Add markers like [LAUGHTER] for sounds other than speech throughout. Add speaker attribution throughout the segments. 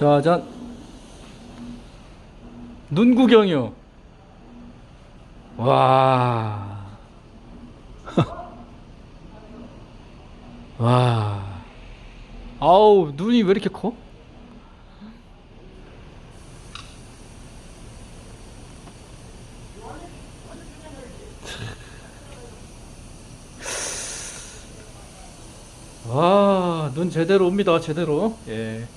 Speaker 1: 짜잔. 눈 구경이요. 와. [LAUGHS] 와. 아우, 눈이 왜 이렇게 커? 와, 눈 제대로 옵니다. 제대로. 예.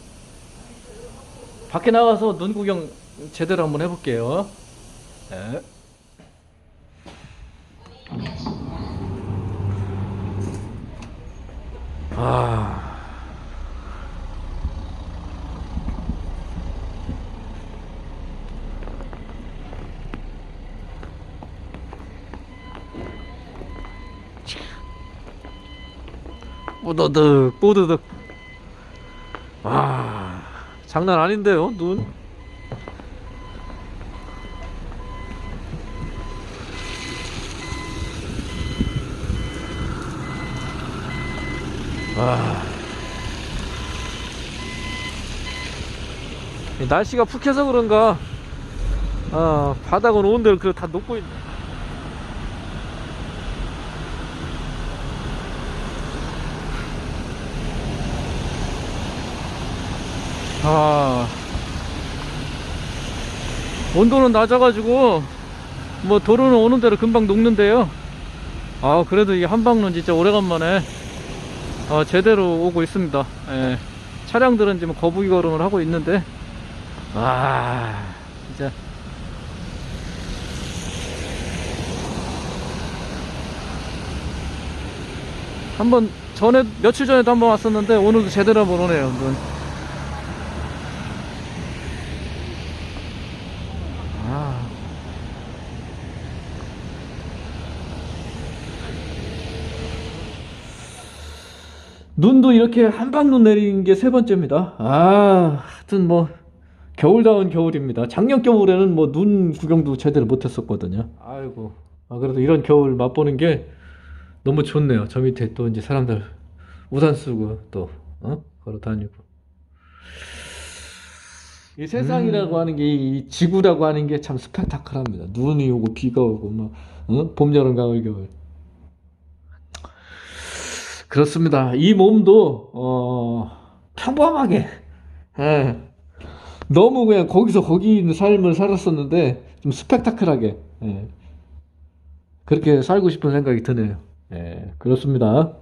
Speaker 1: 밖에 나가서 눈 구경 제대로 한번 해볼게요. 예. 아. 뽀드득 뽀드득 와 장난 아닌데요 눈? 와. 이 날씨가 푹해서 그런가? 아 바닥은 온데를 그다 녹고 있네 아 온도는 낮아가지고 뭐 도로는 오는 대로 금방 녹는데요 아 그래도 이 한방눈 진짜 오래간만에 아, 제대로 오고 있습니다 예. 차량들은 지금 거북이 걸음을 하고 있는데 아 진짜 한번 전에 며칠 전에도 한번 왔었는데 오늘도 제대로 한번 오네요 눈. 아. 눈도 이렇게 한방눈 내린 게 세 번째입니다. 아, 하여튼 뭐 겨울다운 겨울입니다. 작년 겨울에는 뭐 눈 구경도 제대로 못 했었거든요. 아이고, 아 그래도 이런 겨울 맛보는 게 너무 좋네요. 저 밑에 또 이제 사람들 우산 쓰고 또 어? 걸어 다니고. 이 세상이라고 하는 게 이 지구라고 하는 게 참 스펙타클합니다. 눈이 오고 비가 오고 뭐 어? 봄, 여름, 가을, 겨울. 그렇습니다. 이 몸도 어, 평범하게 예. 너무 그냥 거기서 거기 있는 삶을 살았었는데 좀 스펙타클하게 예. 그렇게 살고 싶은 생각이 드네요. 예, 그렇습니다.